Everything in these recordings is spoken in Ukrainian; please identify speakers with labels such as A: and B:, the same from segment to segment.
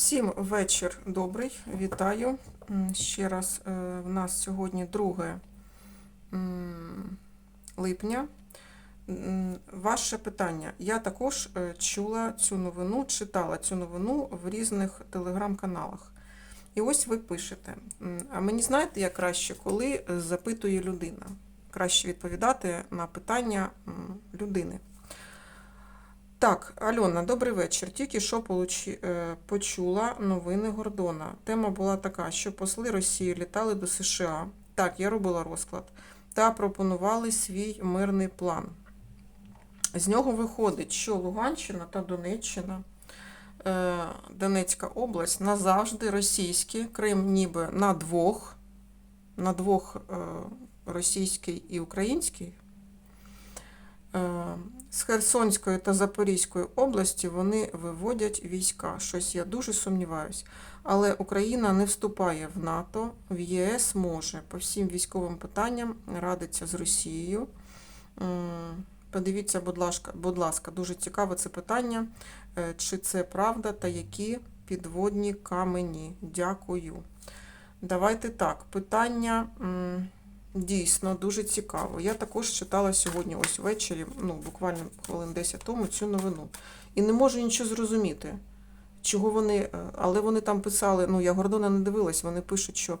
A: Всім вечір добрий, вітаю. Ще раз, е, в нас сьогодні 2 липня. Ваше питання. Я також е, чула цю новину, читала цю новину в різних телеграм-каналах. І ось ви пишете. А мені знаєте, як краще, коли е, запитує людина. Краще відповідати на питання людини. Так, Альона, добрий вечір. Тільки що е, почула новини Гордона. Тема була така, що посли Росії літали до США. Так, я робила розклад. Та пропонували свій мирний план. З нього виходить, що Луганщина та Донеччина, е, Донецька область назавжди російські, Крим ніби на двох, на двох е, російський і український. З Херсонської та Запорізької області вони виводять війська. Щось я дуже сумніваюсь. Але Україна не вступає в НАТО, в ЄС може по всім військовим питанням радиться з Росією. Подивіться, будь ласка, будь ласка, дуже цікаве це питання. Е, Чи це правда та які підводні камені? Дякую. Давайте так. Питання. Дійсно, дуже цікаво. Я також читала сьогодні, ось ввечері, ну буквально хвилин 10 тому, цю новину. І не можу нічого зрозуміти, чого вони. е, Але вони там писали, ну я Гордона не дивилась, вони пишуть, що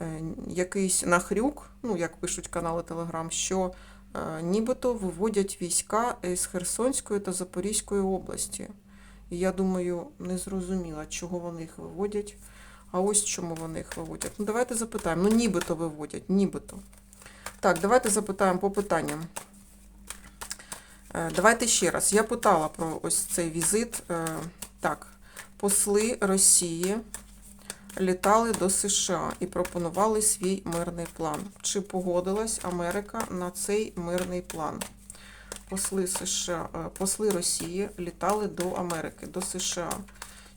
A: е, якийсь нахрюк, ну як пишуть канали Телеграм, що е, нібито виводять війська з Херсонської та Запорізької області. І я думаю, не зрозуміла, чого вони їх виводять. А ось чому вони їх виводять. Ну, давайте запитаємо. Ну, нібито виводять, нібито. Так, давайте запитаємо по питанням. Е, Давайте ще раз. Я питала про ось цей візит. Е, Так, посли Росії літали до США і пропонували свій мирний план. Чи погодилась Америка на цей мирний план? Посли США, е, посли Росії літали до Америки, до США.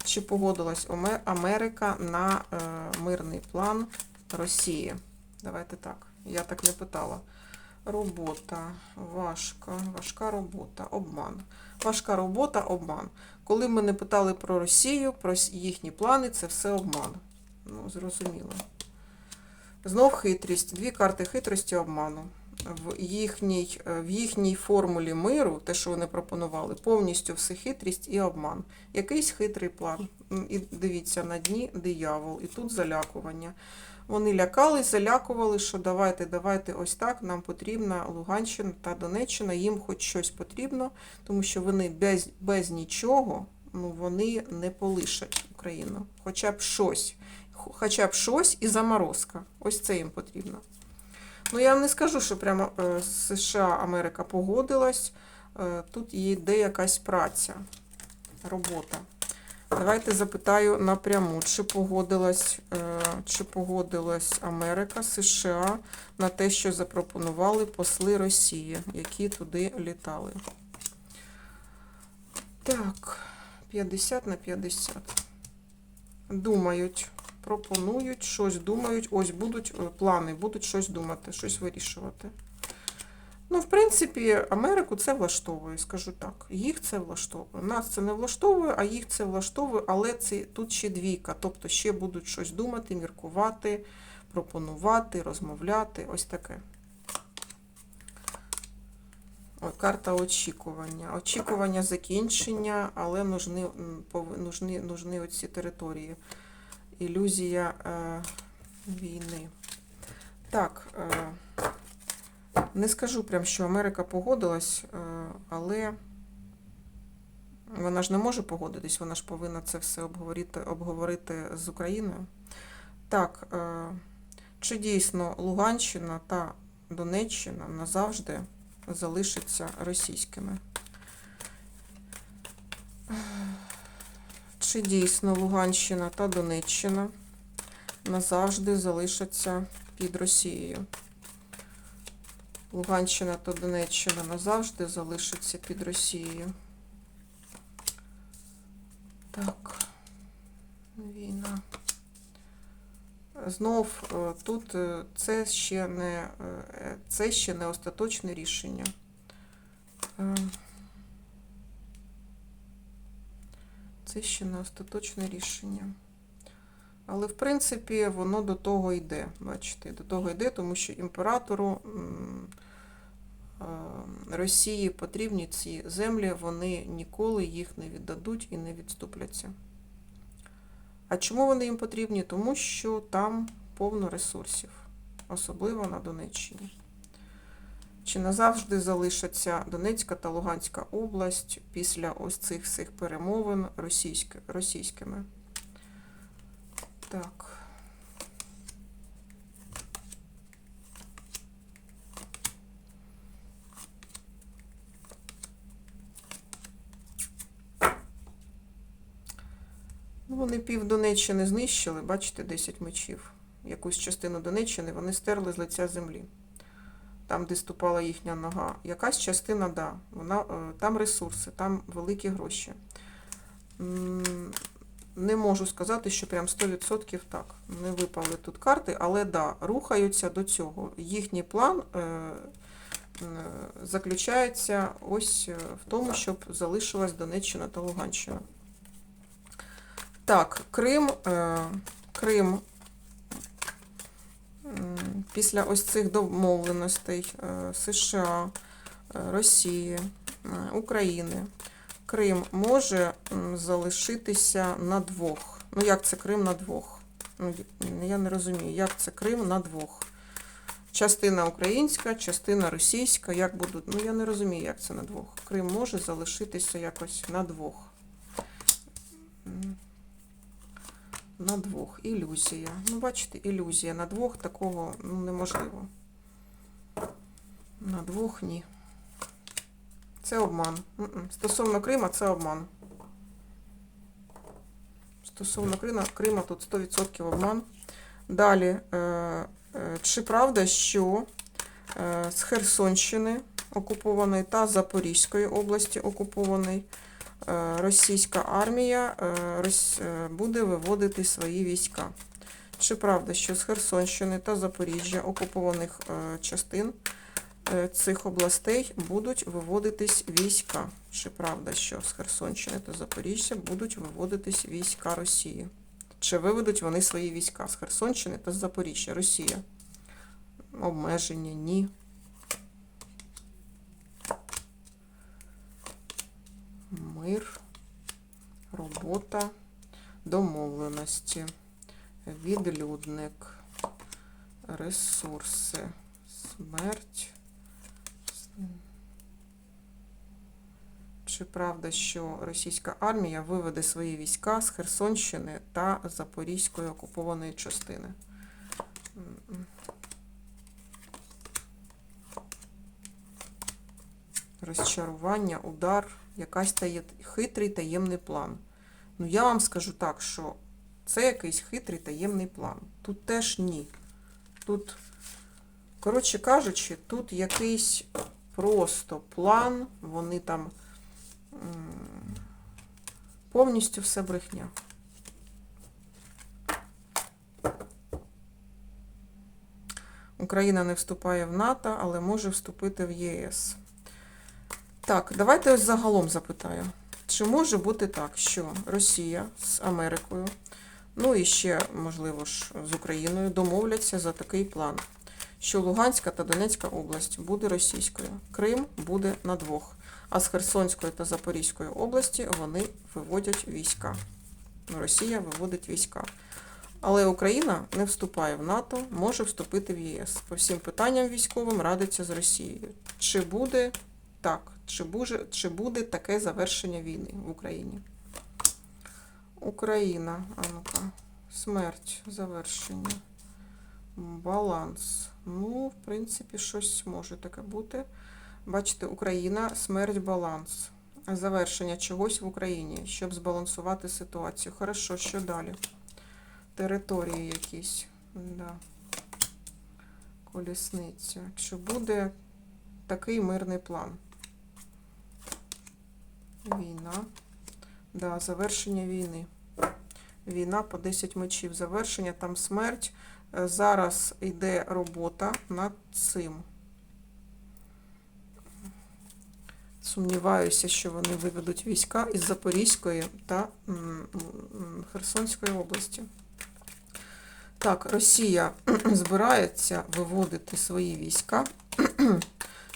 A: Чи погодилась Америка на е, мирний план Росії? Давайте так. Я так не питала. Робота, важка, важка робота, обман. Важка робота, обман. Коли ми не питали про Росію, про їхні плани, це все обман. Ну, зрозуміло. Знов хитрість. Дві карти хитрості обману. В їхній, е, в їхній формулі миру, те, що вони пропонували, повністю все хитрість і обман. Якийсь хитрий план. І дивіться, на дні диявол, і тут залякування. Вони лякали, залякували, що давайте, давайте ось так, нам потрібна Луганщина та Донеччина, їм хоч щось потрібно, тому що вони без, без нічого ну, вони не полишать Україну. Хоча б щось. Хоча б щось і заморозка. Ось це їм потрібно. Ну, я вам не скажу, що прямо е, США, Америка погодилась. Е, Тут йде якась праця, робота. Давайте запитаю напряму, чи погодилась, е, чи погодилась Америка, США на те, що запропонували посли Росії, які туди літали. Так, 50 на 50. Думають, пропонують, щось думають. Ось будуть е, плани, будуть щось думати, щось вирішувати. Ну, в принципі, Америку це влаштовує, скажу так. Їх це влаштовує. Нас це не влаштовує, а їх це влаштовує, але це тут ще двійка. Тобто ще будуть щось думати, міркувати, пропонувати, розмовляти. Ось таке. Ой, карта очікування. Очікування закінчення, але нужні, нужні, нужні оці території. Ілюзія е, війни. Так. Е, не скажу прям, що Америка погодилась, е, але вона ж не може погодитись, вона ж повинна це все обговорити, обговорити з Україною. Так, чи дійсно Луганщина та Донеччина назавжди залишаться російськими? Чи дійсно Луганщина та Донеччина назавжди залишаться під Росією? Луганщина та Донеччина назавжди залишаться під Росією. Так, війна. Знов е, тут е, це ще не, е, це ще не остаточне рішення. Це ще не остаточне рішення. Але, в принципі, воно до того йде. Бачите, до того йде, тому що імператору е, Росії потрібні ці землі, вони ніколи їх не віддадуть і не відступляться. А чому вони їм потрібні? Тому що там повно ресурсів, особливо на Донеччині. Чи назавжди залишаться Донецька та Луганська область після ось цих всіх перемовин російськи- російськими? Так. Ну, вони пів Донеччини знищили, бачите, 10 мечів. Якусь частину Донеччини вони стерли з лиця землі. Там, де ступала їхня нога. Якась частина, да, вона, е, там ресурси, там великі гроші. Не можу сказати, що прям 100% так. Не випали тут карти, але да, рухаються до цього. Їхній план е, заключається ось е, в тому, щоб залишилась Донеччина та Луганщина. Так, Крим, Крим після ось цих домовленостей е, США, е, Росії, е, України, Крим може залишитися на двох. Ну, як це Крим на двох? Ну, я- я не розумію, як це Крим на двох. Частина українська, частина російська, як будуть. Ну, я не розумію, як це на двох. Крим може залишитися якось на двох. На двох. Ілюзія. Ну, бачите, ілюзія. На двох такого ну, неможливо. На двох ні. Це обман. Стосовно Крима, це обман. Стосовно Крима, Крима тут 100% обман. Далі, е, е, чи правда, що е, з Херсонщини окупованої та Запорізької області окупованої російська армія е, е, буде виводити свої війська? Чи правда, що з Херсонщини та Запоріжжя окупованих е, частин е, цих областей будуть виводитись війська? Чи правда, що з Херсонщини та Запоріжжя будуть виводитись війська Росії? Чи виведуть вони свої війська з Херсонщини та з Запоріжжя? Росія? Обмеження? Ні. Мир, робота, домовленості, відлюдник, ресурси, смерть. Чи правда, що російська армія виведе свої війська з Херсонщини та Запорізької окупованої частини? Розчарування, удар, якась тає... хитрий таємний план. Ну, я вам скажу так, що це якийсь хитрий таємний план. Тут теж ні. Тут, коротше кажучи, тут якийсь просто план, вони там повністю все брехня. Україна не вступає в НАТО, але може вступити в ЄС. Так, давайте ось загалом запитаю. Чи може бути так, що Росія з Америкою, ну і ще, можливо ж, з Україною домовляться за такий план, що Луганська та Донецька область буде російською, Крим буде на двох, а з Херсонської та Запорізької області вони виводять війська. Росія виводить війська. Але Україна не вступає в НАТО, може вступити в ЄС. По всім питанням військовим радиться з Росією. Чи буде так? Чи буде, чи буде таке завершення війни в Україні? Україна, а ну-ка, смерть, завершення, баланс. Ну, в принципі, щось може таке бути. Бачите, Україна, смерть, баланс. Завершення чогось в Україні, щоб збалансувати ситуацію. Хорошо, що далі? Території якісь. Да. Колісниця. Чи буде такий мирний план? Війна. Да, завершення війни. Війна по 10 мечів. Завершення, там смерть. Е, Зараз йде робота над цим. Сумніваюся, що вони виведуть війська із Запорізької та Херсонської області. Так, Росія збирається виводити свої війська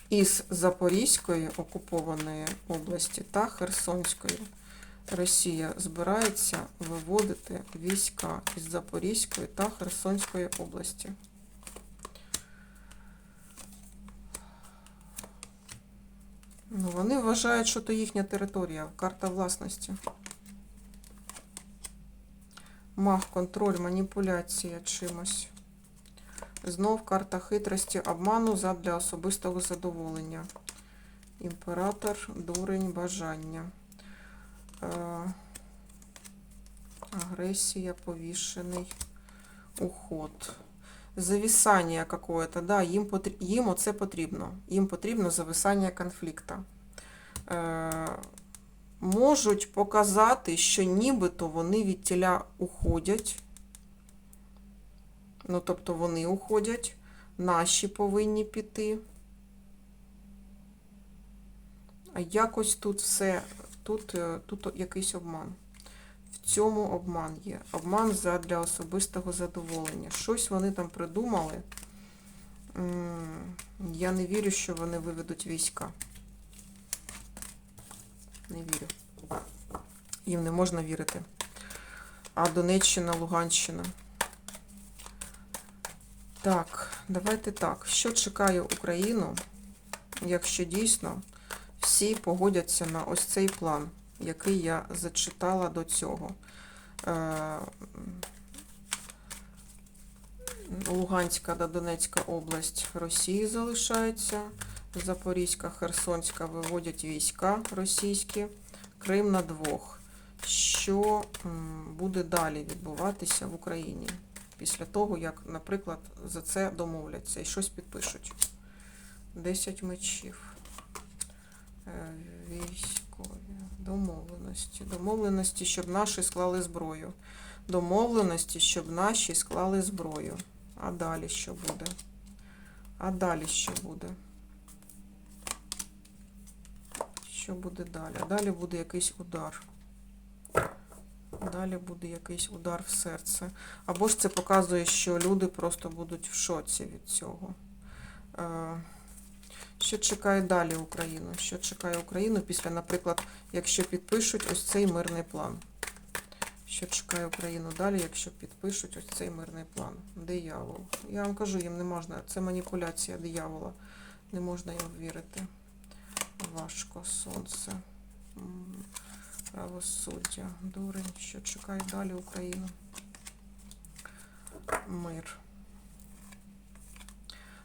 A: із Запорізької окупованої області та Херсонської. Росія збирається виводити війська із Запорізької та Херсонської області. Ну, вони вважають, що то їхня територія, карта власності. Маг, контроль, маніпуляція чимось. Знов карта хитрості, обману задля особистого задоволення. Імператор, дурень, бажання. Е, агресія, повішений, уход. Зависання какое-то, да, їм, потрі- їм оце потрібно. Їм потрібно зависання конфлікту. Е, можуть показати, що нібито вони від тіля уходять. Ну, тобто вони уходять, наші повинні піти. А якось тут все, тут, е, тут якийсь обман. В цьому обман є. Обман задля особистого задоволення. Щось вони там придумали. Я не вірю, що вони виведуть війська. Не вірю. Їм не можна вірити. А Донеччина, Луганщина. Так, давайте так. Що чекає Україну, якщо дійсно всі погодяться на ось цей план, який я зачитала до цього. Е, Луганська та Донецька область Росії залишається. Запорізька, Херсонська виводять війська російські. Крим на двох. Що буде далі відбуватися в Україні після того, як, наприклад, за це домовляться і щось підпишуть? 10 мечів. Е, Військові. Домовленості. Домовленості, щоб наші склали зброю. Домовленості, щоб наші склали зброю. А далі що буде? А далі що буде? Що буде далі? А далі буде якийсь удар. Далі буде якийсь удар в серце. Або ж це показує, що люди просто будуть в шоці від цього. Е, Що чекає далі Україну? Що чекає Україну після, наприклад, якщо підпишуть ось цей мирний план? Що чекає Україну далі, якщо підпишуть ось цей мирний план? Диявол. Я вам кажу, їм не можна. Це маніпуляція диявола. Не можна їм вірити. Важко сонце. Правосуддя. Дурень. Що чекає далі Україну? Мир.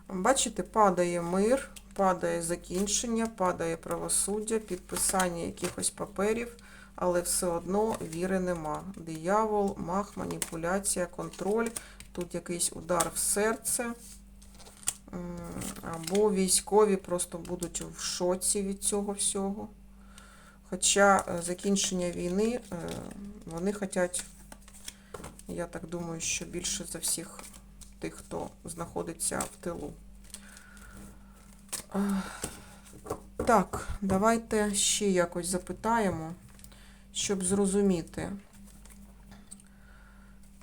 A: Бачите, падає мир, падає закінчення, падає правосуддя, підписання якихось паперів, але все одно віри нема. Диявол, мах, маніпуляція, контроль. Тут якийсь удар в серце. Або військові просто будуть в шоці від цього всього. Хоча е, закінчення війни е, вони хочуть, я так думаю, що більше за всіх тих, хто знаходиться в тилу. Так, давайте ще якось запитаємо, щоб зрозуміти.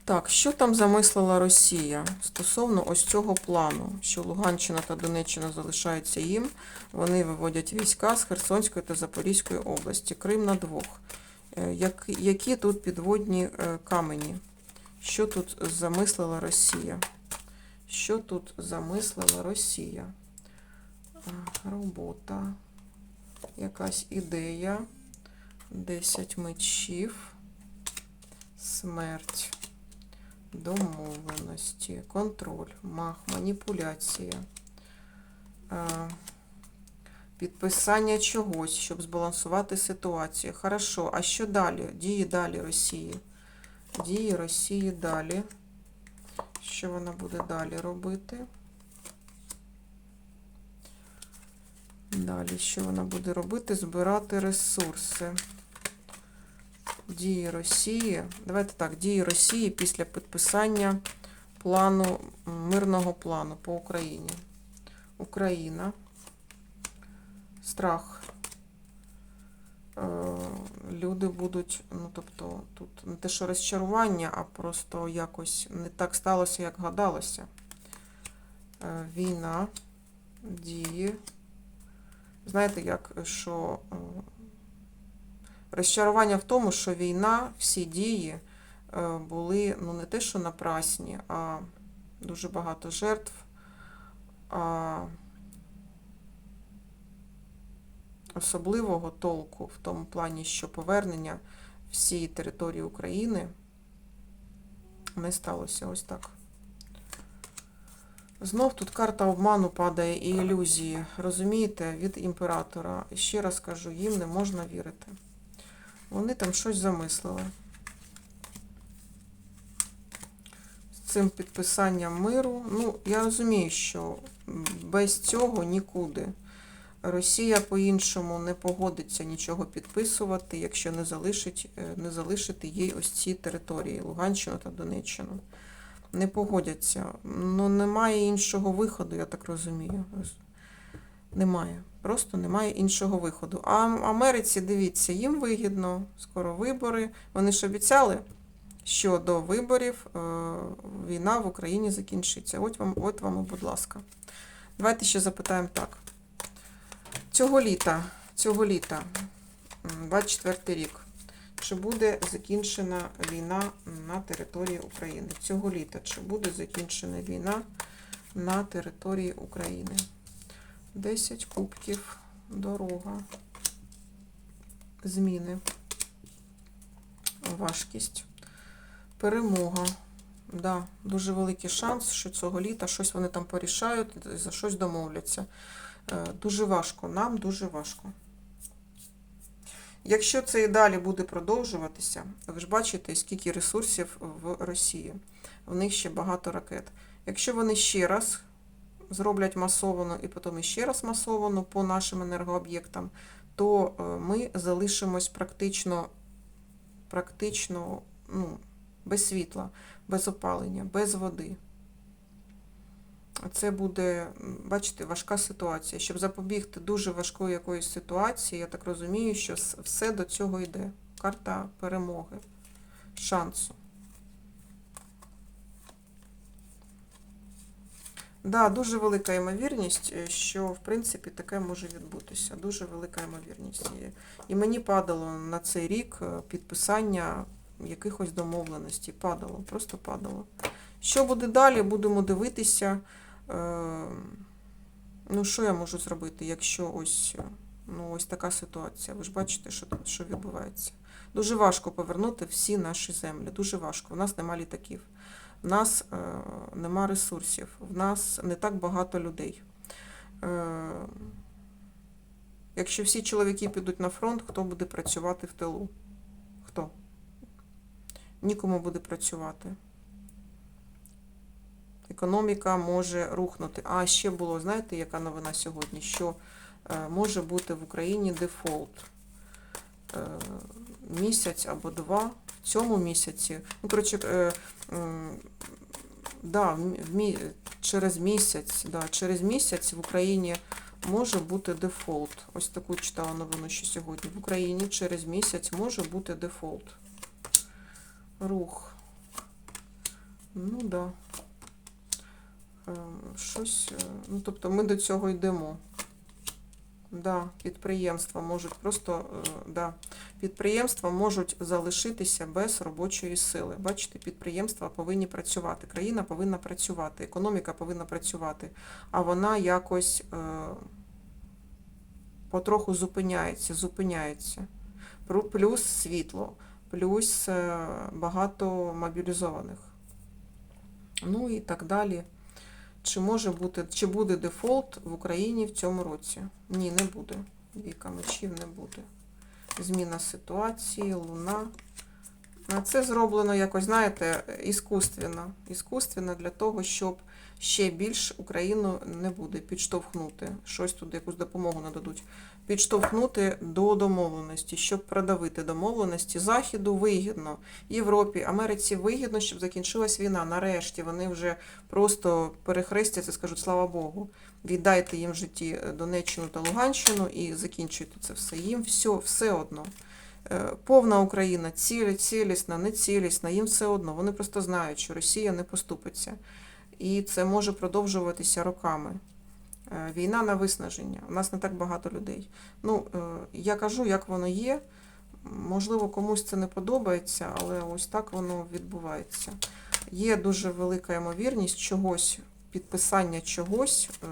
A: Так, що там замислила Росія стосовно ось цього плану, що Луганщина та Донеччина залишаються їм, вони виводять війська з Херсонської та Запорізької області, Крим на двох. Е, Як, які тут підводні е, камені? Що тут замислила Росія? Що тут замислила Росія? Робота, якась ідея, 10 мечів, смерть, домовленості, контроль, мах, маніпуляція, підписання чогось, щоб збалансувати ситуацію. Хорошо, а що далі? Дії далі Росії. Дії Росії далі. Що вона буде далі робити? Далі, що вона буде робити? Збирати ресурси. Дії Росії. Давайте так, дії Росії після підписання плану, мирного плану по Україні. Україна. Страх. е, люди будуть, ну тобто, тут не те, що розчарування, а просто якось не так сталося, як гадалося. Е, Війна, дії. Знаєте, як, що е, розчарування в тому, що війна, всі дії е, були ну не те, що напрасні, а дуже багато жертв. А особливого толку в тому плані, що повернення всієї території України не сталося ось так. Знов тут карта обману падає і ілюзії. Розумієте, від імператора. І ще раз кажу, їм не можна вірити. Вони там щось замислили. З цим підписанням миру. Ну, я розумію, що без цього нікуди. Росія по-іншому не погодиться нічого підписувати, якщо не залишить, е, не залишити їй ось ці території Луганщину та Донеччину. Не погодяться. Ну, немає іншого виходу, я так розумію. Немає. Просто немає іншого виходу. А Америці, дивіться, їм вигідно, скоро вибори. Вони ж обіцяли, що до виборів е, війна в Україні закінчиться. От вам, от вам, будь ласка. Давайте ще запитаємо так. Цього літа, цього літа, 24 рік, чи буде закінчена війна на території України? Цього літа, чи буде закінчена війна на території України? 10 кубків, дорога, зміни, важкість, перемога. Да, дуже великий шанс, що цього літа щось вони там порішають, за щось домовляться. Е, Дуже важко, нам дуже важко. Якщо це і далі буде продовжуватися, ви ж бачите, скільки ресурсів в Росії. В них ще багато ракет. Якщо вони ще раз зроблять масовано і потім ще раз масовано по нашим енергооб'єктам, то е, ми залишимось практично, практично ну, без світла, без опалення, без води. Це буде, бачите, важка ситуація. Щоб запобігти дуже важкої якоїсь ситуації, я так розумію, що все до цього йде. Карта перемоги, шансу. Да, дуже велика ймовірність, е, що в принципі таке може відбутися. Дуже велика ймовірність. І мені падало на цей рік е, підписання якихось домовленостей. Падало, просто падало. Що буде далі, будемо дивитися. Е, Ну, що я можу зробити, якщо ось, ну, ось така ситуація? Ви ж бачите, що, що відбувається. Дуже важко повернути всі наші землі. Дуже важко. У нас нема літаків, в нас е, нема ресурсів, в нас не так багато людей. Е, якщо всі чоловіки підуть на фронт, хто буде працювати в тилу? Хто? Нікому буде працювати. Економіка може рухнути. А ще було, знаєте, яка новина сьогодні? Що е, може бути в Україні дефолт. Е, місяць або два в цьому місяці. Ну, коротше, е, м, да, в мі- через місяць, да, через місяць в Україні може бути дефолт. Ось таку читала новину, що сьогодні. В Україні через місяць може бути дефолт. Рух. Ну, да. Е, Щось, е, ну, тобто ми до цього йдемо. Да, підприємства можуть просто, е, да, підприємства можуть залишитися без робочої сили. Бачите, підприємства повинні працювати, країна повинна працювати, економіка повинна працювати, а вона якось е, потроху зупиняється, зупиняється. Плюс світло, плюс е, багато мобілізованих. Ну і так далі. Чи може бути, чи буде дефолт в Україні в цьому році? Ні, не буде. Віка мечів не буде. Зміна ситуації, луна. Це зроблено якось, знаєте, іскусственно. Іскусственно для того, щоб ще більш Україну не буде підштовхнути. Щось туди, якусь допомогу нададуть. Підштовхнути до домовленості, щоб продавити домовленості. Заходу вигідно, Європі, Америці вигідно, щоб закінчилась війна. Нарешті вони вже просто перехрестяться, скажуть слава Богу. Віддайте їм в житті Донеччину та Луганщину і закінчуйте це все. Їм все, все одно. Е, Повна Україна, цілі, цілісна, не цілісна, їм все одно. Вони просто знають, що Росія не поступиться. І це може продовжуватися роками. Е, Війна на виснаження. У нас не так багато людей. Ну, е, я кажу, як воно є. Можливо, комусь це не подобається, але ось так воно відбувається. Є дуже велика ймовірність чогось, підписання чогось е,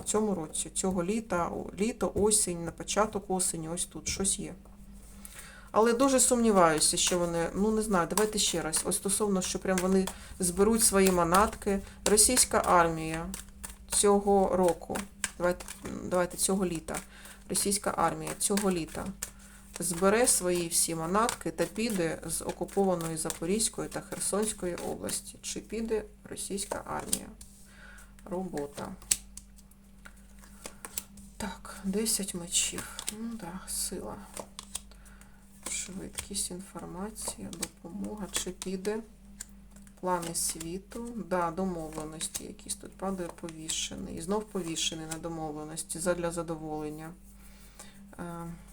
A: в цьому році, цього літа, літо, осінь, на початок осені, ось тут щось є. Але дуже сумніваюся, що вони, ну не знаю, давайте ще раз. Ось стосовно, що прям вони зберуть свої манатки. Російська армія цього року, давайте, давайте цього літа, російська армія цього літа збере свої всі манатки та піде з окупованої Запорізької та Херсонської області. Чи піде російська армія? Робота. Так, 10 мечів. Ну да, сила. Швидкість, інформація, допомога. Чи піде? Плани світу. Да, домовленості якісь тут падає повішений. І знов повішений на домовленості задля задоволення. Е,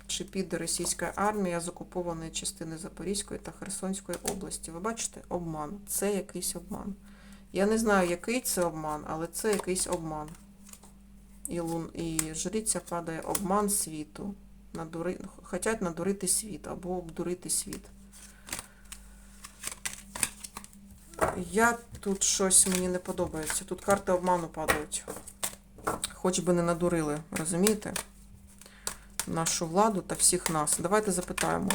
A: Чи піде російська армія з окупованої частини Запорізької та Херсонської області? Ви бачите, обман. Це якийсь обман. Я не знаю, який це обман, але це якийсь обман. І, лун... і жриця падає обман світу. Надури... Хотять надурити світ або обдурити світ. Я тут щось мені не подобається. Тут карти обману падають. Хоч би не надурили, розумієте? Нашу владу та всіх нас. Давайте запитаємо.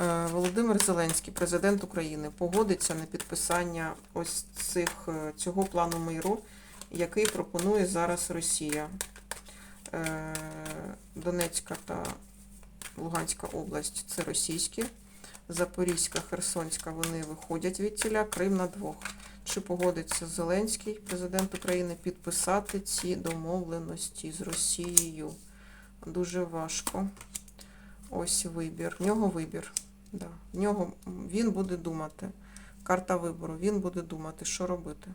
A: Е, Володимир Зеленський, президент України, погодиться на підписання ось цих, е, цього плану миру, який пропонує зараз Росія. Е, Донецька та Луганська область це російські. Запорізька, Херсонська, вони виходять від тіля, Крим на двох. Чи погодиться Зеленський, президент України, підписати ці домовленості з Росією? Дуже важко. Ось вибір. В нього вибір. Да. В нього він буде думати. Карта вибору. Він буде думати, що робити.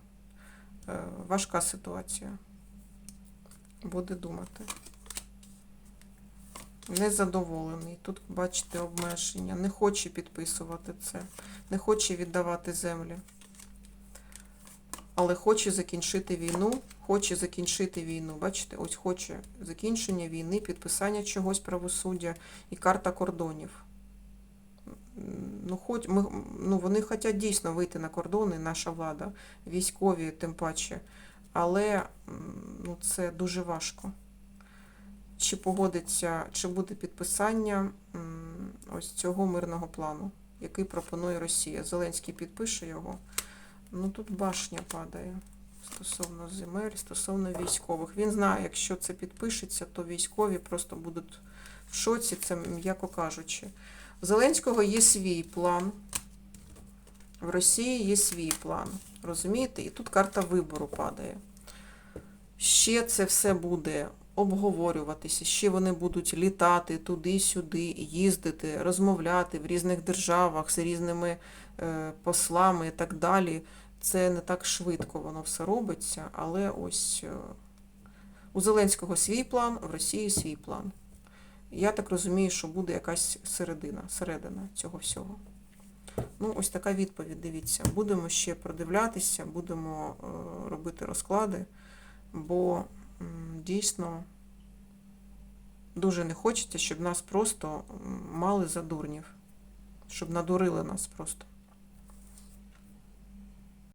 A: Е, важка ситуація. Буде думати. Незадоволений. Тут, бачите, обмеження. Не хоче підписувати це. Не хоче віддавати землі. Але хоче закінчити війну. Хоче закінчити війну. Бачите, ось хоче закінчення війни, підписання чогось правосуддя і карта кордонів. Ну, хоч ми, ну, вони хочуть дійсно вийти на кордони, наша влада, військові тим паче. Але ну, це дуже важко чи погодиться, чи буде підписання ось цього мирного плану, який пропонує Росія. Зеленський підпише його. Ну тут башня падає стосовно земель, стосовно військових. Він знає, якщо це підпишеться, то військові просто будуть в шоці, це м'яко кажучи. В Зеленського є свій план. В Росії є свій план. Розумієте? І тут карта вибору падає. Ще це все буде обговорюватися, ще вони будуть літати туди-сюди, їздити, розмовляти в різних державах з різними е, послами і так далі. Це не так швидко воно все робиться, але ось е, у Зеленського свій план, в Росії свій план. Я так розумію, що буде якась середина, середина цього всього. Ну, ось така відповідь, дивіться. Будемо ще продивлятися, будемо е, робити розклади, бо дійсно дуже не хочеться, щоб нас просто мали за дурнів, щоб надурили нас просто.